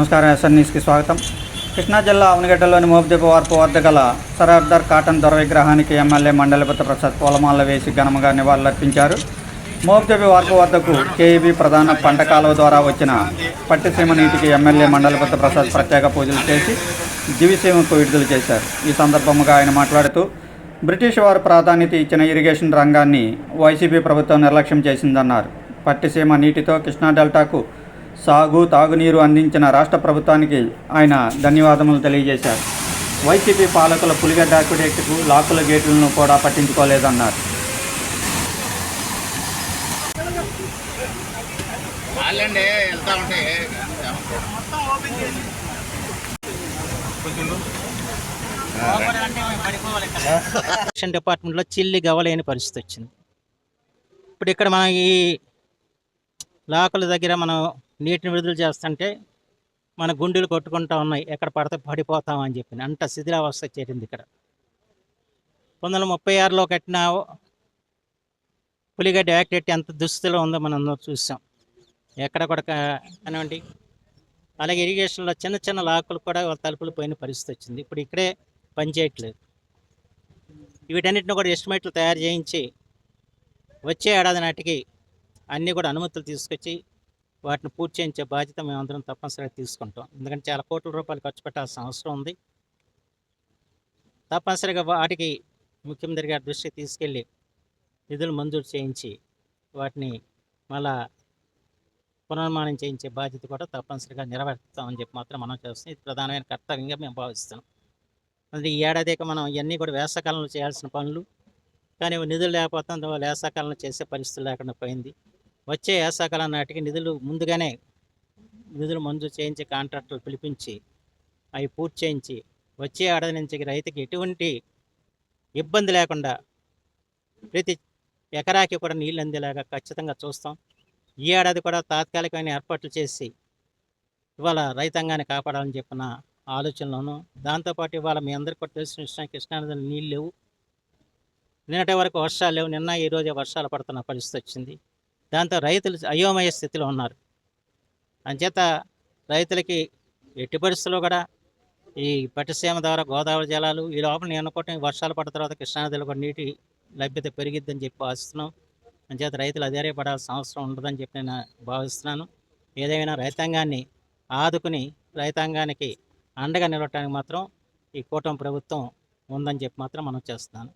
నమస్కారం ఎస్ఆర్ న్యూస్కి స్వాగతం. కృష్ణా జిల్లా అవనగడ్డలోని మోపుదీప వార్పు వద్ద గల సరార్దర్ కాటన్ దొర విగ్రహానికి ఎమ్మెల్యే మండలిపతి ప్రసాద్ పూలమాల వేసి ఘనంగా నివాళులర్పించారు. మోపుదీప వార్పు వద్దకు కేఈబీ ప్రధాన పంట కాలువ ద్వారా వచ్చిన పట్టిసీమ నీటికి ఎమ్మెల్యే మండలిపతి ప్రసాద్ ప్రత్యేక పూజలు చేసి దివిసీమకు విడుదల చేశారు. ఈ సందర్భంగా ఆయన మాట్లాడుతూ బ్రిటిష్ వారు ప్రాధాన్యత ఇచ్చిన ఇరిగేషన్ రంగాన్ని వైసీపీ ప్రభుత్వం నిర్లక్ష్యం చేసిందన్నారు. పట్టిసీమ నీటితో కృష్ణా డెల్టాకు సాగు తాగునీరు అందించిన రాష్ట్ర ప్రభుత్వానికి ఆయన ధన్యవాదములు తెలియజేశారు. వైసీపీ పాలకుల పులిగడ్డ అక్విడేట్కు లాకుల గేట్లను కూడా పట్టించుకోలేదన్నారు. డిపార్ట్మెంట్లో చిల్లి గవ్వలేని పరిస్థితి వచ్చింది. ఇప్పుడు ఇక్కడ మన ఈ లాకుల దగ్గర మనం నీటిని విడుదల చేస్తుంటే మన గుండెలు కొట్టుకుంటా ఉన్నాయి. ఎక్కడ పడితే పడిపోతాం అని చెప్పి. అంత శిథిలావస్థ చేరింది ఇక్కడ. పంతొమ్మిది వందల ముప్పై ఆరులో కట్టిన పులిగడ్డ యాక్టెట్ ఎంత దుస్థితిలో ఉందో మనం అందరం చూసాం. ఎక్కడ కూడా అనివ్వండి అలాగే ఇరిగేషన్లో చిన్న చిన్న లాకులు కూడా తలుపులు పోయిన పరిస్థితి వచ్చింది. ఇప్పుడు ఇక్కడే పని చేయట్లేదు. వీటన్నిటిని కూడా ఎస్టిమేట్లు తయారు చేయించి వచ్చే ఏడాది నాటికి అన్నీ కూడా అనుమతులు తీసుకొచ్చి వాటిని పూర్తి చేయించే బాధ్యత మేమందరం తప్పనిసరిగా తీసుకుంటాం. ఎందుకంటే చాలా కోట్ల రూపాయలు ఖర్చు పెట్టాల్సిన అవసరం ఉంది. తప్పనిసరిగా వాటికి ముఖ్యమంత్రి గారి దృష్టికి తీసుకెళ్ళి నిధులు మంజూరు చేయించి వాటిని మళ్ళా పునర్మాణం చేయించే బాధ్యత కూడా తప్పనిసరిగా నెరవేర్తామని చెప్పి మాత్రం మనం చేస్తాం ఇది ప్రధానమైన కర్తవ్యంగా మేము భావిస్తున్నాం. అంటే ఈ ఏడాదికి మనం ఇవన్నీ కూడా వేసవకాలంలో చేయాల్సిన పనులు. కానీ నిధులు లేకపోతే అందువల్ల వేసవకాలంలో చేసే పరిస్థితి లేకుండా పోయింది. వచ్చే వేసాకాలం నాటికి నిధులు ముందుగానే నిధులు మంజూరు చేయించి కాంట్రాక్టులు పిలిపించి అవి పూర్తి చేయించి వచ్చే ఏడాది నుంచి రైతుకి ఎటువంటి ఇబ్బంది లేకుండా ప్రతి ఎకరాకి కూడా నీళ్ళు అందేలాగా ఖచ్చితంగా చూస్తాం. ఈ ఏడాది కూడా తాత్కాలికమైన ఏర్పాట్లు చేసి ఇవాళ రైతాంగాన్ని కాపాడాలని చెప్పిన ఆలోచనలోను దాంతోపాటు ఇవాళ మీ అందరికీ కూడా తెలిసిన విషయం కృష్ణానదిలో నీళ్ళు లేవు. నిన్నటి వరకు వర్షాలు లేవు. నిన్న ఈ రోజే వర్షాలు పడుతున్న పరిస్థితి వచ్చింది. దాంతో రైతులు అయోమయ స్థితిలో ఉన్నారు. అంచేత రైతులకి ఎట్టి పరిస్థితుల్లో కూడా ఈ పట్టిసీమ ద్వారా గోదావరి జలాలు ఈ లోపల నేను అనుకోవటం వర్షాలు పడిన తర్వాత కృష్ణానదిలో కూడా నీటి లభ్యత పెరిగిద్దని చెప్పి ఆశిస్తున్నాం. అంచేత రైతులు అధైర్యపడాల్సిన అవసరం ఉండదని చెప్పి నేను భావిస్తున్నాను. ఏదైనా రైతాంగాన్ని ఆదుకుని రైతాంగానికి అండగా నిలవటానికి మాత్రం ఈ కూటమి ప్రభుత్వం ఉందని చెప్పి మాత్రం మనం చేస్తున్నాను.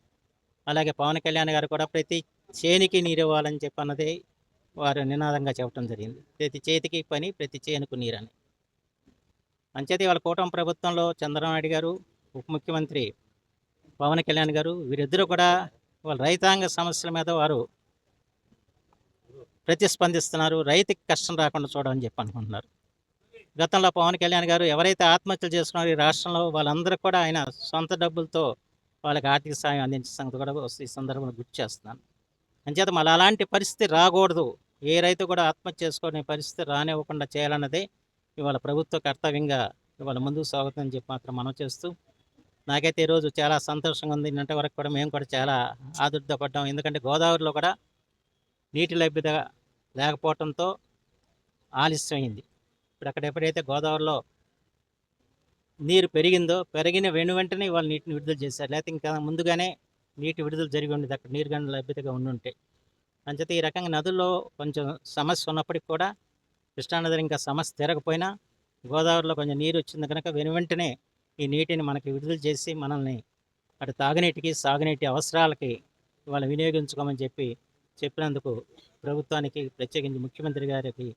అలాగే పవన్ కళ్యాణ్ గారు కూడా ప్రతి చేనికి నీరు ఇవ్వాలని చెప్పి అన్నది వారు నినాదంగా చెప్పడం జరిగింది. ప్రతి చేతికి పని ప్రతి చేనుకు నీరు అని వాళ్ళ కూటమి ప్రభుత్వంలో చంద్రనాయుడు గారు ఉప ముఖ్యమంత్రి పవన్ కళ్యాణ్ గారు వీరిద్దరూ కూడా వాళ్ళ రైతాంగ సమస్యల మీద వారు ప్రతిస్పందిస్తున్నారు. రైతుకి కష్టం రాకుండా చూడమని చెప్పి అనుకుంటున్నారు. గతంలో పవన్ కళ్యాణ్ గారు ఎవరైతే ఆత్మహత్యలు చేసుకున్నారో ఈ రాష్ట్రంలో వాళ్ళందరూ కూడా ఆయన సొంత డబ్బులతో వాళ్ళకి ఆర్థిక సాయం అందించే సంగతి కూడా ఈ సందర్భంలో గుర్తు చేస్తున్నాను. అంచేత మళ్ళీ అలాంటి పరిస్థితి రాకూడదు. ఏ రైతు కూడా ఆత్మహత్య చేసుకునే పరిస్థితి రానివ్వకుండా చేయాలన్నదే ఇవాళ ప్రభుత్వ కర్తవ్యంగా ఇవాళ ముందుకు సాగుతుందని చెప్పి మాత్రం మనం చేస్తూ నాకైతే ఈరోజు చాలా సంతోషంగా ఉంది. నిన్నటి వరకు కూడా మేము కూడా చాలా ఆదుర్దపడ్డాం ఎందుకంటే గోదావరిలో కూడా నీటి లభ్యత లేకపోవడంతో ఆలస్యమైంది ఇప్పుడు అక్కడ ఎప్పుడైతే గోదావరిలో నీరు పెరిగిందో పెరిగిన వెను వెంటనే ఇవాళ నీటిని విడుదల చేశారు. లేకపోతే ఇంకా ముందుగానే నీటి విడుదల జరిగి ఉండేది అక్కడ నీరు కానీ లభ్యతగా ఉండి ఉంటే. అంచేత ఈ రకంగా నదుల్లో కొంచెం సమస్య ఉన్నప్పటికి కూడా కృష్ణానది ఇంకా సమస్య తిరగకపోయినా గోదావరిలో కొంచెం నీరు వచ్చింది కనుక వెను వెంటనే ఈ నీటిని మనకి విడుదల చేసి మనల్ని అటు తాగునీటికి సాగునీటి అవసరాలకి ఇవాళ వినియోగించుకోమని చెప్పి చెప్పినందుకు ప్రభుత్వానికి ప్రత్యేకించి ముఖ్యమంత్రి గారికి